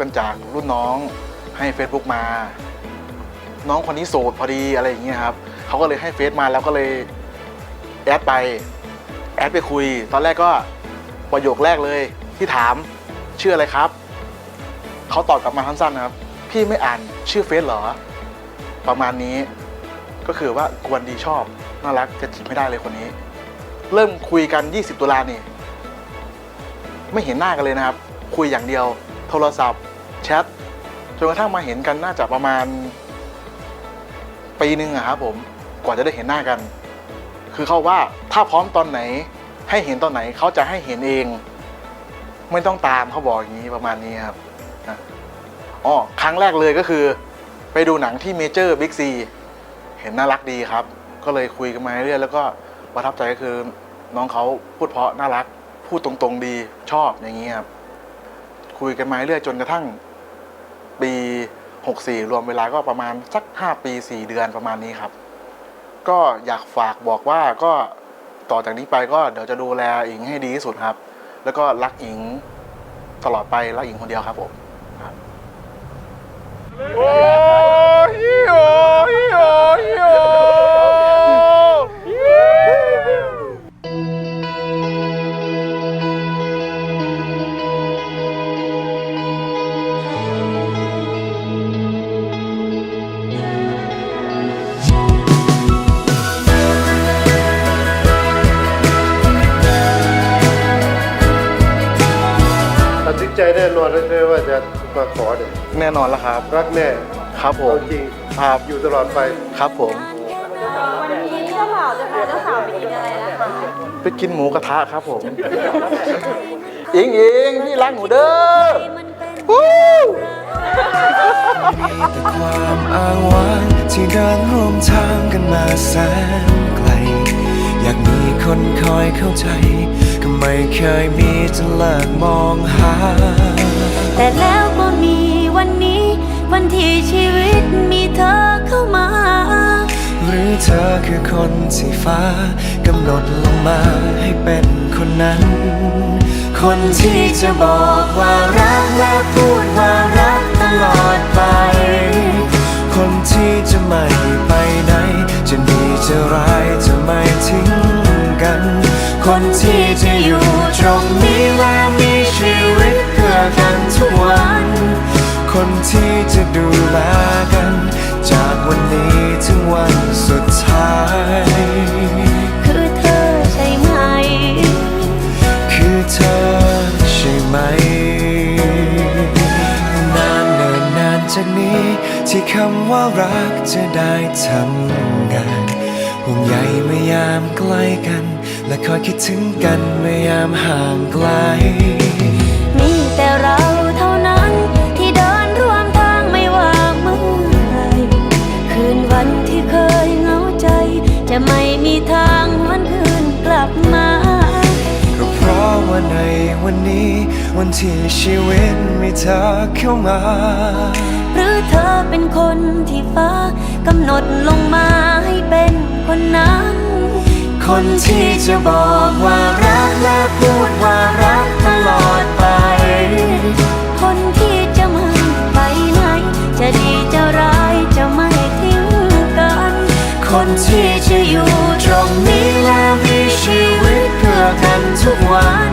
กันจากรุ่นน้องให้ Facebook มา น้องคนนี้โสดพอดีอะไรอย่างเงี้ยครับเขาก็เลยให้เฟซมาแล้วก็เลยแอดไปแอดไปคุย ตอนแรกก็ประโยคแรกเลยที่ถามชื่ออะไรครับเขาตอบกลับมาสั้นๆนะครับ พี่ไม่อ่านชื่อเฟซเหรอ ประมาณนี้ ก็คือว่ากวนดีชอบน่ารักจะจีบไม่ได้เลยคนนี้ เริ่มคุยกัน 20 ตุลานี่ ไม่เห็นหน้ากันเลยนะครับ คุยอย่างเดียว โทรศัพท์ แชทจนกระทั่งมาเห็นกันน่าจะประมาณ ปีหนึ่งอะครับผมกว่าจะได้เห็นหน้ากัน คือเขาว่าถ้าพร้อมตอนไหน ให้เห็นตอนไหนเขาจะให้เห็นเอง ไม่ต้องตามเขาบอกอย่างนี้ประมาณนี้ครับอ๋อครั้งแรกเลยก็คือ ไปดูหนังที่เมเจอร์บิ๊กซีเห็นน่ารักดีครับ ก็เลยคุยกันมาเรื่อยแล้วก็ประทับใจก็คือน้องเขาพูดเพราะน่ารัก พูดตรงๆดีชอบอย่างนี้ครับคุยกันมาเรื่อยจนกระทั่ง ปี 64 รวมเวลาก็ประมาณสัก 5 ปี 4 เดือนประมาณนี้ครับ ก็อยากฝากบอกว่าก็ต่อจากนี้ไปก็เดี๋ยวจะดูแลอิงให้ดีที่สุดครับ แล้วก็รักอิงตลอดไปรักอิงคนเดียวครับผมโอ้ยโอ้ยโอ้ยโอ้ย ตัดสินใจแน่นอนแล้วใช่ไหมว่าจะมาขอเนี่ยแน่นอนแล้วครับ รักแน่ครับผเอามจริงครับอยู่ตลอดไปครับผม วันนี้เจ้าบ่าวจะพาเจ้าสาวไปกินอะไรนะคะ ไปกินหมูกระทะครับผม อิงอิงพี่รักหนูเด้อวู้แต่ความอ้างว้างที่เดินร่วมทางกันมาแสนไกลอยากมี คนคอยเข้าใจ ก็ไม่เคยมีจนเลิกมองหา แต่แล้วก็มีวันนี้ วันที่ชีวิตมีเธอเข้ามา หรือเธอคือคนที่ฟ้ากำหนดลงมาให้เป็นคนนั้น คนที่จะบอกว่ารักและพูดว่า คนที่จะอยู่ตรงนี้และมีชีวิตเพื่อกันทุกวัน คนที่จะดูแลกัน จากวันนี้ถึงวันสุดท้าย คือเธอใช่ไหม คือเธอใช่ไหม นานเนินนานจากนี้ ที่คำว่ารักจะได้ทำงานห่วงใยเมื่อยามใกล้กัน และคอยคิดถึงกันเมื่อยามห่างไกล มีแต่เราเท่านั้นที่เดินร่วมทางไม่ว่าเมื่อไหรคืนวันที่เคยเหงาใจ จะไม่มีทางวันคืนกลับมา ก็เพราะว่าในวันนี้ วันที่ชีวิตมีเธอเข้ามา หรือเธอเป็นคนที่ฟ้ากำหนดลงมาให้เป็นคนนั้น คนที่จะบอกว่ารักและพูดว่ารักตลอดไป คนที่จะมาไปไหน จะดีจะร้ายจะไม่ทิ้งกัน คนที่จะอยู่ตรงนี้และมีชีวิตเพื่อกันทุกวัน